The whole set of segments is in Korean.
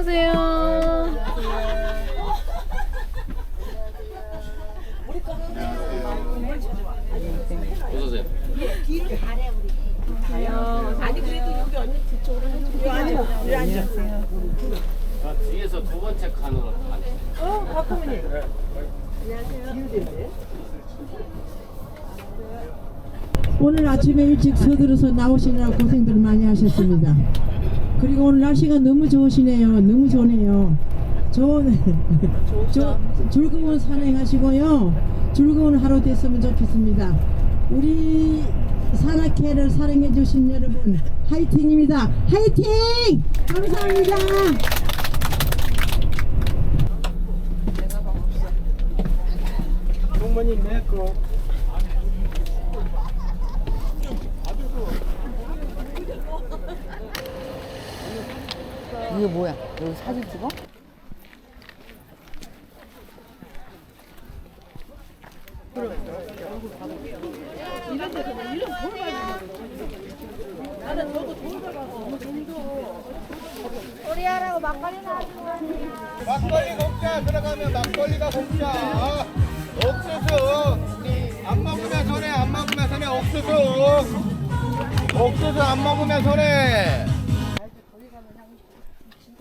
오세요. 어서오세요. 자, 뒤에서 두 번째 칸으로 앉으세요. 오늘 아침에 일찍 서들어서 나오시느라 고생들 많이 하셨습니다. 그리고 오늘 날씨가 너무 좋으시네요. 너무 좋네요. 좋은 저, 즐거운 산행하시고요. 즐거운 하루 됐으면 좋겠습니다. 우리 산악회를 사랑해 주신 여러분 화이팅입니다. 화이팅! 감사합니다. 부모님 내거 이게 뭐야? 여기 사진 찍어? 막걸리 공짜 들어가면 막걸리가 공짜. 옥수수. 안 먹으면 손해 안 먹으면 손해. 옥수수. 옥수수 안 먹으면 손해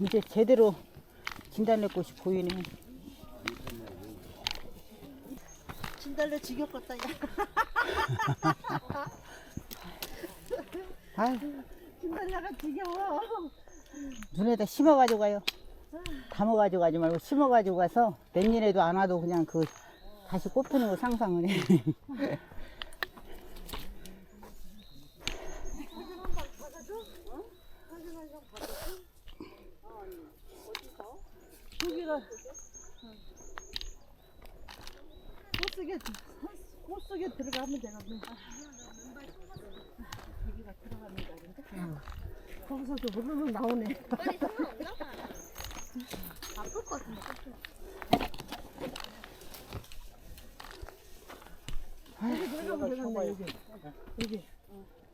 이제 제대로 진달래 꽃이 보이네. 진달래 지겹겠다 야 아, 진달래가 지겨워 눈에다 심어가지고 가요. 담아가지고 가지 말고 심어가지고 가서 내년에도 안 와도 그냥 그 다시 꽃 피는 거 상상을 해. 여기가. 꽃속에 꽃속에 들어가면 되거든 여기가 들어가면 되는데? 거기서도 흐르륵 나오네. 여기 들어가면 되겠네 여기. 여기.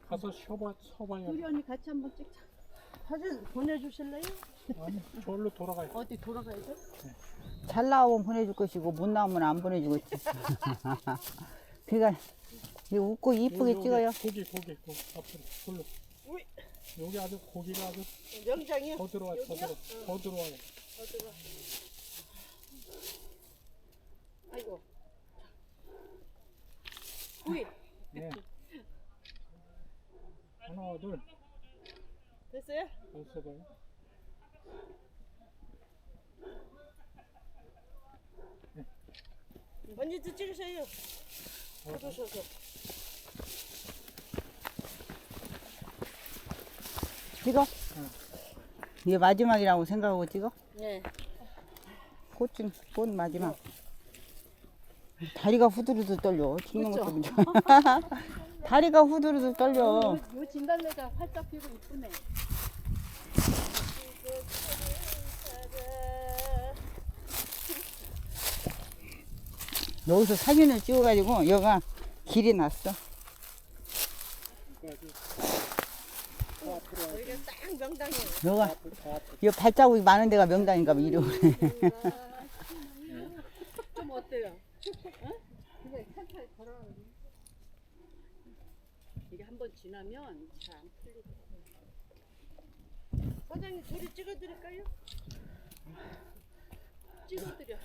가서 쉬어봐, 쉬어봐야 우리 언니 같이 한번 찍자 사진 보내주실래요? 아니, 저기로 돌아가요. 어디 돌아가야 돼? 잘 나오면 보내줄 것이고 못 나오면 안 보내주겠지. 그러니까 이 웃고 이쁘게 여기, 찍어요. 고기, 고기, 고기. 앞으로, 돌로. 여기 아주 고기가 아주 명장이요? 더 들어와, 더 들어, 더 들어와요. 아이고 구이 네. 하나, 둘, 됐어요? 여섯 번. 언니도 찍으세요. 받으셔서. 찍어? 이게 마지막이라고 생각하고 찍어? 네. 꽃중 꽃 마지막. 다리가 후두루두 떨려. 찍는 것도 문제. 다리가 후두루두 떨려. 요 진달래가 활짝 피고 이쁘네. 여기서 사진을 찍어가지고 여가 길이 났어. 여기가. 여가 이 발자국이 많은 데가 명당인가 봐 이름을. 좀 어때요? 이게 한 번 지나면 잘안 풀리더라고요. 사장님 둘이 찍어드릴까요? 찍어드려.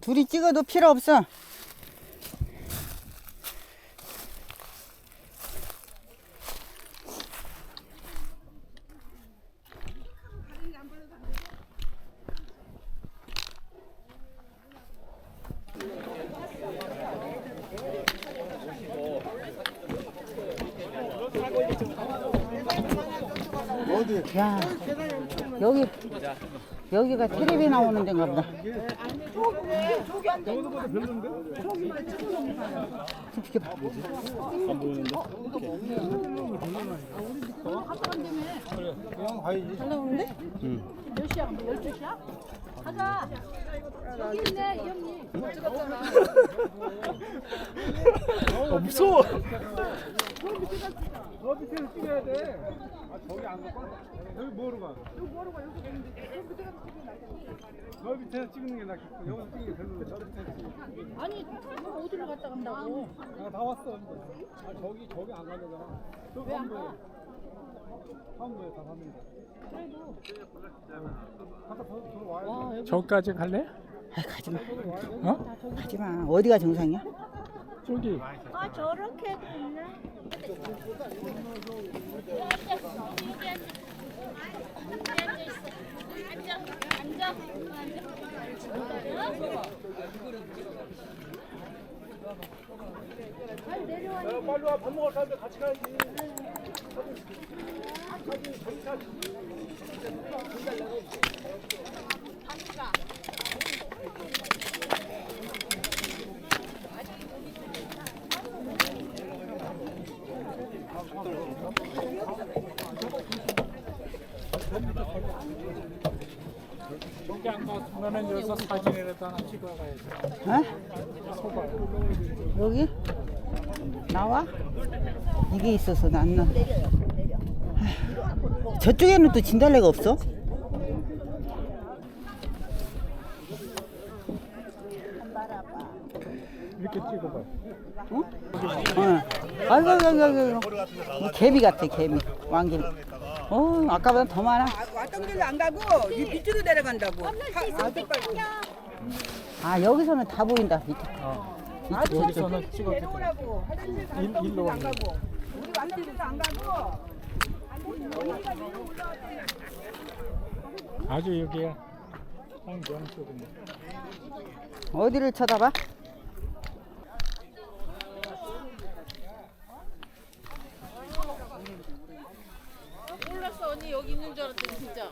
둘이 찍어도 필요 없어. 야. 여기 여기가 텔레비 나오는 데인가 보다. 몇 시야? 12시야? 가자. 여기 있네, 이 형님. 못 찍었잖아. 어, 무서워. 너 밑에서 찍어야 돼. 아 저기 안 가? 여기 뭐로 가? 여기 뭐로 가? 여기 저 밑에서 찍는 게 낫겠고 여기서 찍는 게 별로네. 저 밑에서 찍는 게. 아니, 이거 어디로 갔다 간다고? 내가 다 왔어. 이제. 아 저기 저기 안 가려잖아. 저기 안 가? 사무소에 다 삽니다. 그래도 들어와야 돼. 저까지 갈래? 아 가지 마. 어? 가지 마. 어디가 정상이야? 저기. 아, 저렇게 있네. 빨리 와. 밥 먹을 사람들 같이 가야지. 저기 안 갔으면은 여기서 사진이라도 하나 찍어가야지. 어? 여기? 나와? 이게 있어서 난 나. 저쪽에는 또 진달래가 없어? 이렇게 찍어봐. 어? 아이고, 아이고, 아이고, 아이고. 이 개미 같아, 개미. 왕개미. 어, 아까보다 더 많아. 왔던 길로 안 가고 이 밑으로 내려간다고. 아, 여기서는 다 보인다, 밑에. 밑에 저쪽. 여기서는 찍어도 돼. 내려오라고. 화장실 일로 와. 안 가고. 우리 왔던 길로 안 가고. 아주 여기야. 어디를 쳐다봐? 몰랐어 언니 여기 있는 줄 알았더니 진짜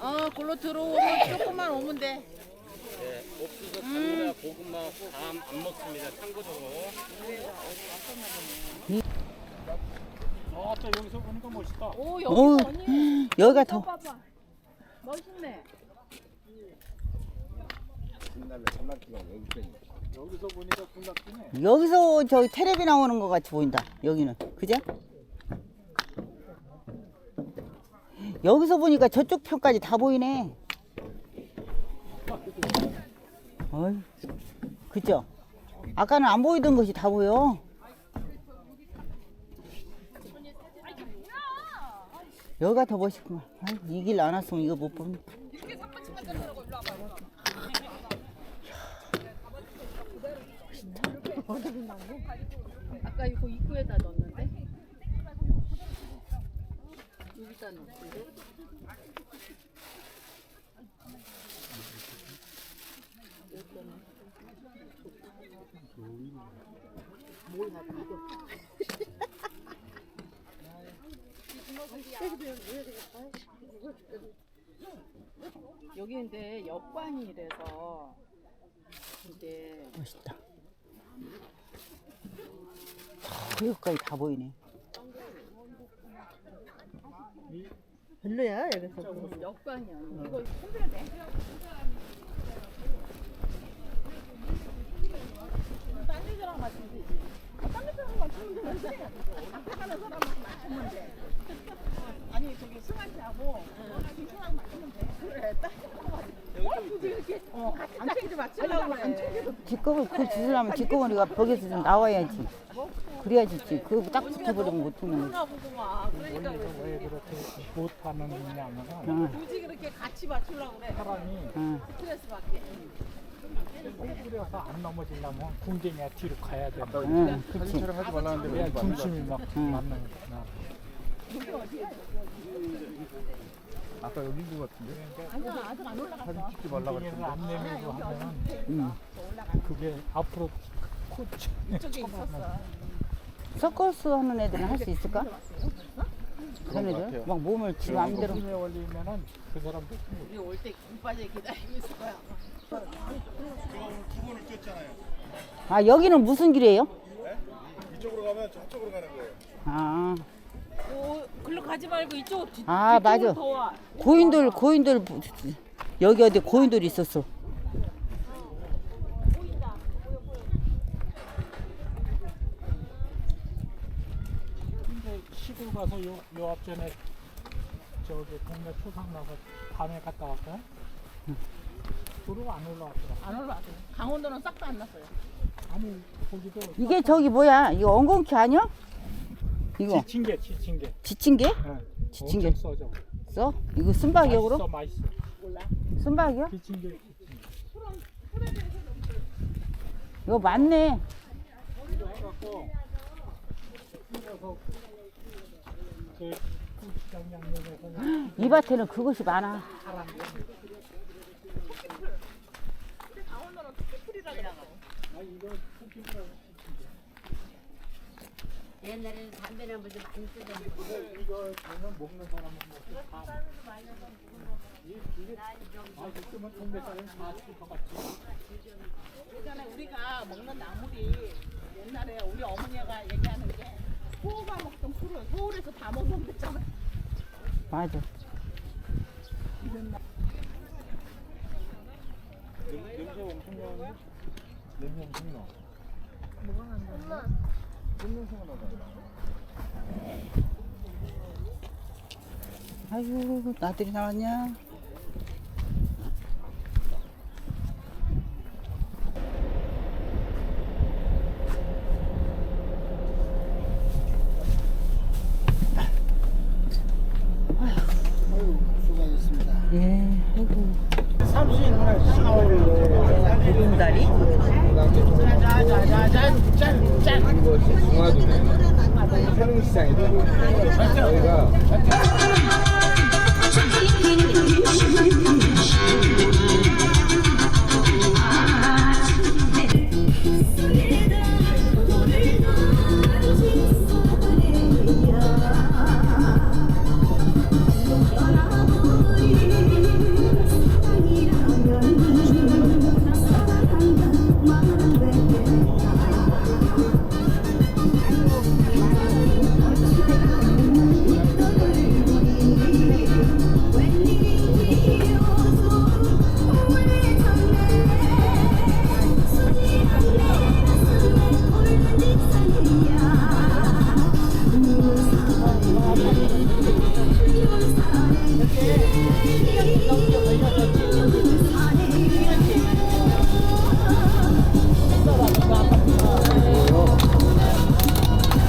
어 골로 들어오면 조금만 오면 돼 네, 옥수수, 감자, 고구마, 밤안 먹습니다. 참고적으로. 아, 또 여기서 보니까 멋있다. 오 여기 언니 여기가 더. 봐봐 멋있네 여기서 보니까 군락지네. 여기서 저기 텔레비 나오는 것 같이 보인다. 여기는. 그죠? 여기서 보니까 저쪽 편까지 다 보이네. 어이, 그죠? 아까는 안 보이던 것이 다 보여. 여기가 더 멋있구만. 이길 안 왔으면 이거 못 보는. 아까 이거 입구에다 넣었는데 여기다 넣었는데 여기 근데 역관이라서 이제 멋있다. 저 여기까지 다 보이네. 별로야 여기서. 역관이 아니고 이거 뒷검을 그 주려면 뒷검머리가 벽에서 좀 나와야지. 그래야지. 그딱 붙어버리면 못 찍는 거지. 왜 그렇게 못하는 냐면 응, 굳이 그렇게 같이 맞추려고 그래. 사람이 응. 스트레스 받게 안 넘어지려면 궁뎅이가 뒤로 가야 돼. 응, 그치. 하지 말라는데 그래야 중심이 막 응. 맞는 거구나. 아까 여기 있는 것 같은데. 아니야 아직 안 올라갔어 사진 찍지 말라 궁뎅이를 안 내밀고 하면 응. 그게 앞으로 코치 이쪽에 있었어 서커스 하는 애들은 할 수 있을까? 그런 것 같아요. 막 몸을 지 마음대로 힘에 올리면은 그 사람도 아 여기는 무슨 길이에요? 이쪽으로 가면 저쪽으로 가는 거예요. 아, 오, 글로 가지 말고 이쪽 뒤, 아 맞아 더 와. 고인돌 고인돌 여기 어디 고인돌 있었어 근데 가서 요, 요 앞전에 저기 동네 초상 나서 밤에 갔다 왔어요? 도로가 안 올라왔더라. 안 올라왔어요. 강원도는 싹 다 안 났어요. 아니 거기도 이게 저기 뭐야 이거 엉겅퀴 아니야? 이거 지친 게 지친 게. 지친개? 응. 지친개. 엄청 써져. 써? 이거 쓴박이역으로? 맛있어 맛있어. 쓴박이요? 지친 게 지친 게. 이거 맞네 이거 해갖고 이어서 그 고추장 양념해서 이 밭에는 그것이 많아 옛날에는 담배나 물도 많이 쓰던 이거 보면 먹는 사람은 먹고 아 동네 사람 다쓸것 같지. 예전에 우리가 먹는 나물이 옛날에 우리 어머니가 얘기하는 게 소가 먹던 풀을 서울에서 다 먹으면 됐잖아. 맞아 냄새 엄청 나는데? 냄새 엄청 나. 아이고 나들이 나왔냐 수고하셨습니다. 예 아이고 보금다리? 새농시장이죠. 저희가